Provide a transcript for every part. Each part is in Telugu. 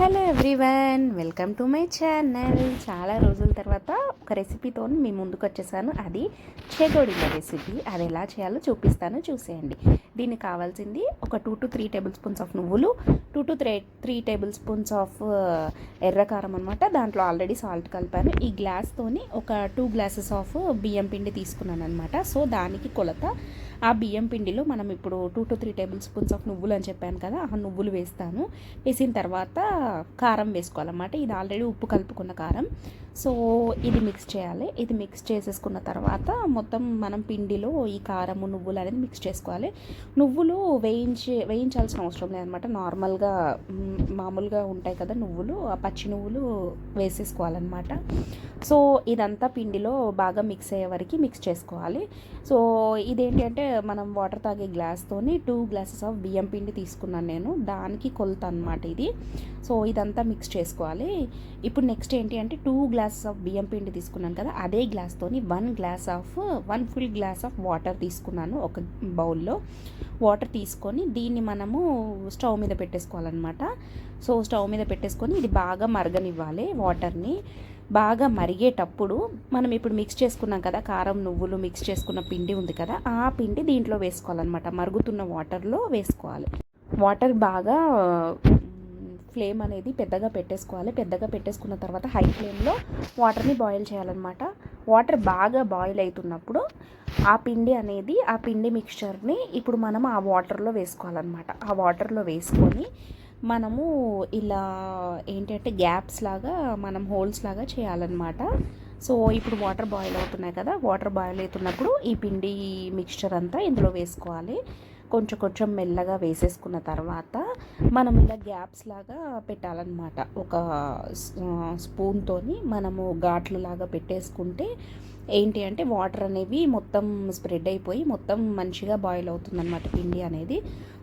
Hello everyone welcome to my channel. చాలా రోజుల తర్వాత ఒక రెసిపీతో మీ ముందుకు వచ్చేసాను. అది చేగోడిల రెసిపీ. అది ఎలా చేయాలో చూపిస్తాను. చూసేయండి. దీనికి కావాల్సింది ఒక two to three tablespoons of నువ్వులు two to three three tablespoons of ఎర్రకారం అనమాట దాంట్లో ఆల్రెడీ సాల్ట్ కలిపాను. ఈ గ్లాస్తోని ఒక టూ గ్లాసెస్ ఆఫ్ బియ్యం పిండి తీసుకున్నాను అనమాట సో దానికి కొలత ఆ బియ్యం పిండిలో మనం ఇప్పుడు two to three tablespoons of నువ్వులు అని చెప్పాను కదా ఆ నువ్వులు వేస్తాను. వేసిన తర్వాత కారం వేసుకోవాలన్నమాట. ఇది ఆల్రెడీ ఉప్పు కలుపుకున్న కారం. సో ఇది మిక్స్ చేయాలి. ఇది మిక్స్ చేసేసుకున్న తర్వాత మొత్తం మనం పిండిలో ఈ కారము నువ్వులు అనేది మిక్స్ చేసుకోవాలి. నువ్వులు వేయించి వేయించాల్సిన అవసరం లేదనమాట. నార్మల్గా మామూలుగా ఉంటాయి కదా నువ్వులు ఆ పచ్చి నువ్వులు వేసేసుకోవాలన్నమాట సో ఇదంతా పిండిలో బాగా మిక్స్ అయ్యే వరకు మిక్స్ చేసుకోవాలి. సో ఇదేంటి అంటే మనం వాటర్ తాగే గ్లాస్తోని టూ గ్లాసెస్ ఆఫ్ బియ్యం పిండి తీసుకున్నాను నేను. దానికి కొలత అనమాట ఇది. సో ఇదంతా మిక్స్ చేసుకోవాలి. ఇప్పుడు నెక్స్ట్ ఏంటి అంటే టూ గ్లాస్ గ్లాస్ ఆఫ్ బియ్యం పిండి తీసుకున్నాను కదా అదే గ్లాస్తోని one glass of one full glass of water తీసుకున్నాను ఒక బౌల్లో వాటర్ తీసుకొని దీన్ని మనము స్టవ్ మీద పెట్టేసుకోవాలన్నమాట. సో స్టవ్ మీద పెట్టేసుకొని ఇది బాగా మరగనివ్వాలి వాటర్ని బాగా మరిగేటప్పుడు మనం ఇప్పుడు మిక్స్ చేసుకున్నాం కదా కారం నువ్వులు మిక్స్ చేసుకున్న పిండి ఉంది కదా ఆ పిండి దీంట్లో వేసుకోవాలన్నమాట. మరుగుతున్న వాటర్లో వేసుకోవాలి. వాటర్ బాగా ఫ్లేమ్ అనేది పెద్దగా పెట్టేసుకోవాలి. పెద్దగా పెట్టేసుకున్న తర్వాత హై ఫ్లేమ్లో వాటర్ని బాయిల్ చేయాలన్నమాట. వాటర్ బాగా బాయిల్ అవుతున్నప్పుడు ఆ పిండి అనేది ఆ పిండి మిక్చర్ని ఇప్పుడు మనం ఆ వాటర్లో వేసుకోవాలన్నమాట. ఆ వాటర్లో వేసుకొని మనము ఇలా ఏంటంటే గ్యాప్స్ లాగా మనం హోల్స్ లాగా చేయాలన్నమాట. సో ఇప్పుడు వాటర్ బాయిల్ అవుతున్నాయి కదా వాటర్ బాయిల్ అవుతున్నప్పుడు ఈ పిండి మిక్స్చర్ అంతా ఇందులో వేసుకోవాలి. కొంచెం కొంచెం మెల్లగా వేసేసుకున్న తర్వాత మనం ఇలా గ్యాప్స్ లాగా పెట్టాలన్నమాట. ఒక స్పూన్తోని మనము ఘాట్లు లాగా పెట్టేసుకుంటే ఏంటి అంటే వాటర్ అనేవి మొత్తం స్ప్రెడ్ అయిపోయి మొత్తం మంచిగా బాయిల్ అవుతుందన్నమాట పిండి అనేది.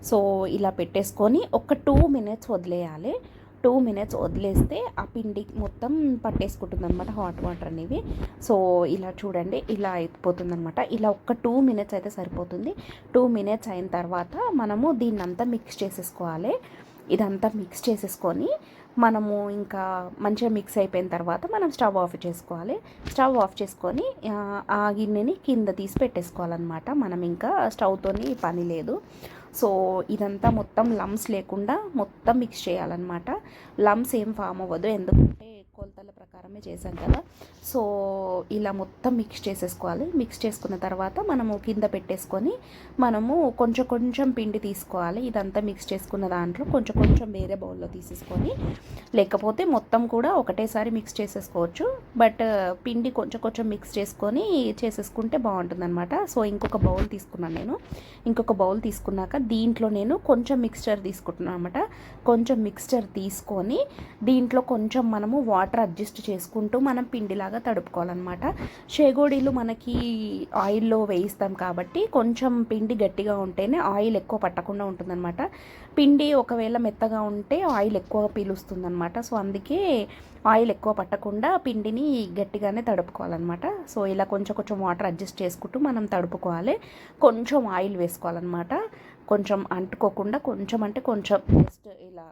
సో ఇలా పెట్టేసుకొని ఒక టూ మినిట్స్ వదిలేయాలి. టూ మినిట్స్ వదిలేస్తే ఆ పిండి మొత్తం పట్టేసుకుంటుంది అనమాట హాట్ వాటర్ అనేవి. సో ఇలా చూడండి ఇలా అయిపోతుంది అనమాట ఇలా ఒక్క టూ మినిట్స్ అయితే సరిపోతుంది. టూ మినిట్స్ అయిన తర్వాత మనము దీన్ని అంతా మిక్స్ చేసేసుకోవాలి. ఇదంతా మిక్స్ చేసేసుకొని మనము ఇంకా మంచిగా మిక్స్ అయిపోయిన తర్వాత మనం స్టవ్ ఆఫ్ చేసుకోవాలి. స్టవ్ ఆఫ్ చేసుకొని ఆ, ఆ గిన్నెని కింద తీసి పెట్టేసుకోవాలన్నమాట. మనం ఇంకా స్టవ్తోని పని లేదు. సో ఇదంతా మొత్తం లమ్స్ లేకుండా మొత్తం మిక్స్ చేయాలన్నమాట. లమ్స్ ఏం ఫామ్ అవ్వదు. ఎందుకంటే కారమే చేశాం కదా. సో ఇలా మొత్తం మిక్స్ చేసేసుకోవాలి. మిక్స్ చేసుకున్న తర్వాత మనము కింద పెట్టేసుకొని మనము కొంచెం కొంచెం పిండి తీసుకోవాలి. ఇదంతా మిక్స్ చేసుకున్న దాంట్లో కొంచెం కొంచెం వేరే బౌల్లో తీసేసుకొని లేకపోతే మొత్తం కూడా ఒకటేసారి మిక్స్ చేసేసుకోవచ్చు. బట్ పిండి కొంచెం కొంచెం మిక్స్ చేసుకొని చేసేసుకుంటే బాగుంటుందన్నమాట. సో ఇంకొక బౌల్ తీసుకున్నాను నేను. ఇంకొక బౌల్ తీసుకున్నాక దీంట్లో నేను కొంచెం మిక్స్చర్ తీసుకుంటున్నాను అనమాట కొంచెం మిక్స్చర్ తీసుకొని దీంట్లో కొంచెం మనము వాటర్ అడ్జస్ట్ చేసుకుంటూ మనం పిండిలాగా తడుపుకోవాలన్నమాట. షేగోడీలు మనకి ఆయిల్లో వేయిస్తాం కాబట్టి కొంచెం పిండి గట్టిగా ఉంటేనే ఆయిల్ ఎక్కువ పట్టకుండా ఉంటుందన్నమాట. పిండి ఒకవేళ మెత్తగా ఉంటే ఆయిల్ ఎక్కువ పీలుస్తుందన్నమాట. సో అందుకే ఆయిల్ ఎక్కువ పట్టకుండా పిండిని గట్టిగానే తడుపుకోవాలన్నమాట. సో ఇలా కొంచెం కొంచెం వాటర్ అడ్జస్ట్ చేసుకుంటూ మనం తడుపుకోవాలి. కొంచెం ఆయిల్ వేసుకోవాలన్నమాట. కొంచెం అంటుకోకుండా కొంచెం అంటే కొంచెం జస్ట్ ఇలా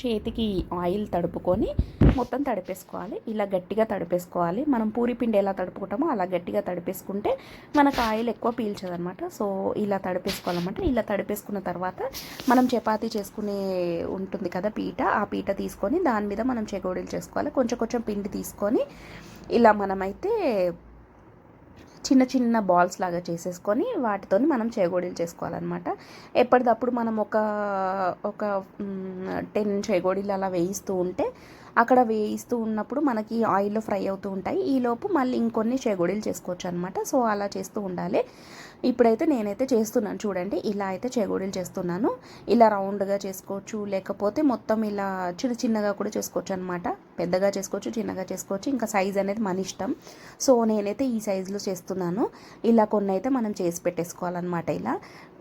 చేతికి ఆయిల్ తడుపుకొని మొత్తం తడిపేసుకోవాలి. ఇలా గట్టిగా తడిపేసుకోవాలి. మనం పూరి పిండి ఎలా తడుపుకుంటామో అలా గట్టిగా తడిపేసుకుంటే మనకు ఆయిల్ ఎక్కువ పీల్చదనమాట సో ఇలా తడిపేసుకోవాలన్నమాట. ఇలా తడిపేసుకున్న తర్వాత మనం చపాతీ చేసుకునే ఉంటుంది కదా పీట. ఆ పీట తీసుకొని దాని మీద మనం చెగోడీలు చేసుకోవాలి. కొంచెం కొంచెం పిండి తీసుకొని ఇలా మనమైతే చిన్న చిన్న బాల్స్ లాగా చేసేసుకొని వాటితోని మనం చేగోడీలు చేసుకోవాలన్నమాట. ఎప్పటికప్పుడు మనం ఒక ఒక టెన్ చేగోడీలు అలా వేయిస్తూ ఉంటే అక్కడ వేయిస్తూ ఉన్నప్పుడు మనకి ఆయిల్లో ఫ్రై అవుతూ ఉంటాయి. ఈలోపు మళ్ళీ ఇంకొన్ని చేగోడీలు చేసుకోవచ్చు అనమాట సో అలా చేస్తూ ఉండాలి. ఇప్పుడైతే నేనైతే చేస్తున్నాను. చూడండి ఇలా అయితే చేగోడీలు చేస్తున్నాను. ఇలా రౌండ్గా చేసుకోవచ్చు. లేకపోతే మొత్తం ఇలా చిన్న చిన్నగా కూడా చేసుకోవచ్చు అనమాట పెద్దగా చేసుకోవచ్చు చిన్నగా చేసుకోవచ్చు. ఇంకా సైజ్ అనేది మన ఇష్టం. సో నేనైతే ఈ సైజులో చేస్తున్నాను. ఇలా కొన్ని అయితే మనం చేసి పెట్టేసుకోవాలన్నమాట ఇలా.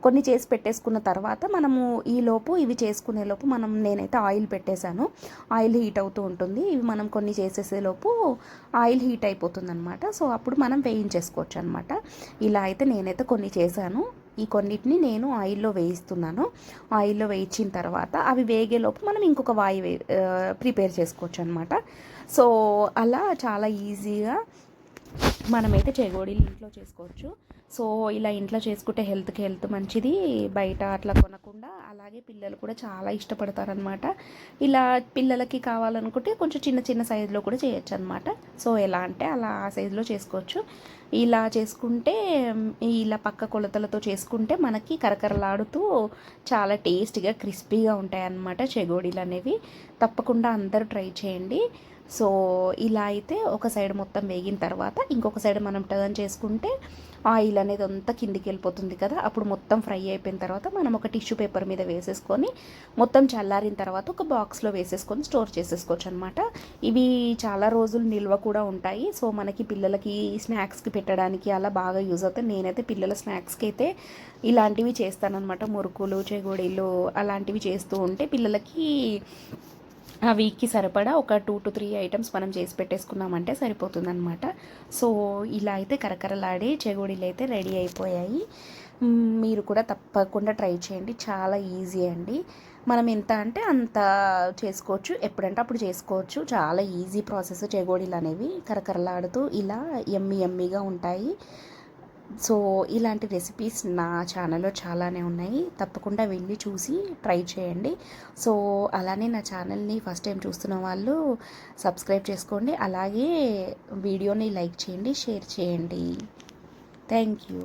కొన్ని చేసి పెట్టేసుకున్న తర్వాత మనము ఈ లోపు ఇవి చేసుకునే లోపు మనం నేనైతే ఆయిల్ పెట్టేశాను. ఆయిల్ హీట్ అవుతూ ఉంటుంది. ఇవి మనం కొన్ని చేసేసే లోపు ఆయిల్ హీట్ అయిపోతుంది అనమాట సో అప్పుడు మనం వేయించేసుకోవచ్చు అనమాట ఇలా అయితే నేనైతే కొన్ని చేశాను. ఈ కొన్నిటిని నేను ఆయిల్లో వేయిస్తున్నాను. ఆయిల్లో వేయించిన తర్వాత అవి వేగేలోపు మనం ఇంకొక వాయి వే ప్రిపేర్ చేసుకోవచ్చు అనమాట సో అలా చాలా ఈజీగా మనమైతే చెగోడీలు ఇంట్లో చేసుకోవచ్చు. సో ఇలా ఇంట్లో చేసుకుంటే హెల్త్కి హెల్త్ మంచిది బయట అట్లా కొనకుండా అలాగే పిల్లలు కూడా చాలా ఇష్టపడతారనమాట ఇలా పిల్లలకి కావాలనుకుంటే కొంచెం చిన్న చిన్న సైజులో కూడా చేయొచ్చు అనమాట సో ఎలా అంటే అలా ఆ సైజులో చేసుకోవచ్చు. ఇలా చేసుకుంటే ఇలా పక్క కొలతలతో చేసుకుంటే మనకి కరకరలాడుతూ చాలా టేస్టీగా క్రిస్పీగా ఉంటాయి అన్నమాట చెగోడీలు అనేవి తప్పకుండా అందరూ ట్రై చేయండి. సో ఇలా అయితే ఒక సైడ్ మొత్తం వేగిన తర్వాత ఇంకొక సైడ్ మనం టర్న్ చేసుకుంటే ఆయిల్ అనేది అంతా కిందికి వెళ్ళిపోతుంది కదా. అప్పుడు మొత్తం ఫ్రై అయిపోయిన తర్వాత మనం ఒక టిష్యూ పేపర్ మీద వేసేసుకొని మొత్తం చల్లారిన తర్వాత ఒక బాక్స్లో వేసేసుకొని స్టోర్ చేసేసుకోవచ్చు అనమాట ఇవి చాలా రోజులు నిల్వ కూడా ఉంటాయి. సో మనకి పిల్లలకి స్నాక్స్కి పెట్టడానికి అలా బాగా యూజ్ అవుతాయి. నేనైతే పిల్లల స్నాక్స్కి అయితే ఇలాంటివి చేస్తానన్నమాట. మురుకులు చెగుడీలు అలాంటివి చేస్తూ ఉంటే పిల్లలకి ఆ వీక్కి సరిపడా ఒక టూ టు త్రీ ఐటమ్స్ మనం చేసి పెట్టేసుకున్నామంటే సరిపోతుందన్నమాట. సో ఇలా అయితే కరకరలాడి చెగోడీలు అయితే రెడీ అయిపోయాయి. మీరు కూడా తప్పకుండా ట్రై చేయండి. చాలా ఈజీ అండి. మనం ఎంత అంటే అంత చేసుకోవచ్చు. ఎప్పుడంటే అప్పుడు చేసుకోవచ్చు. చాలా ఈజీ ప్రాసెస్ చెగోడీలు అనేవి కరకరలాడుతూ ఇలా ఎమ్మి ఎమ్మిగా ఉంటాయి. సో ఇలాంటి రెసిపీస్ నా ఛానల్లో చాలానే ఉన్నాయి. తప్పకుండా వెళ్ళి చూసి ట్రై చేయండి. సో అలానే నా ఛానల్ని ఫస్ట్ టైం చూస్తున్న వాళ్ళు సబ్స్క్రైబ్ చేసుకోండి. అలాగే వీడియోని లైక్ చేయండి షేర్ చేయండి. Thank you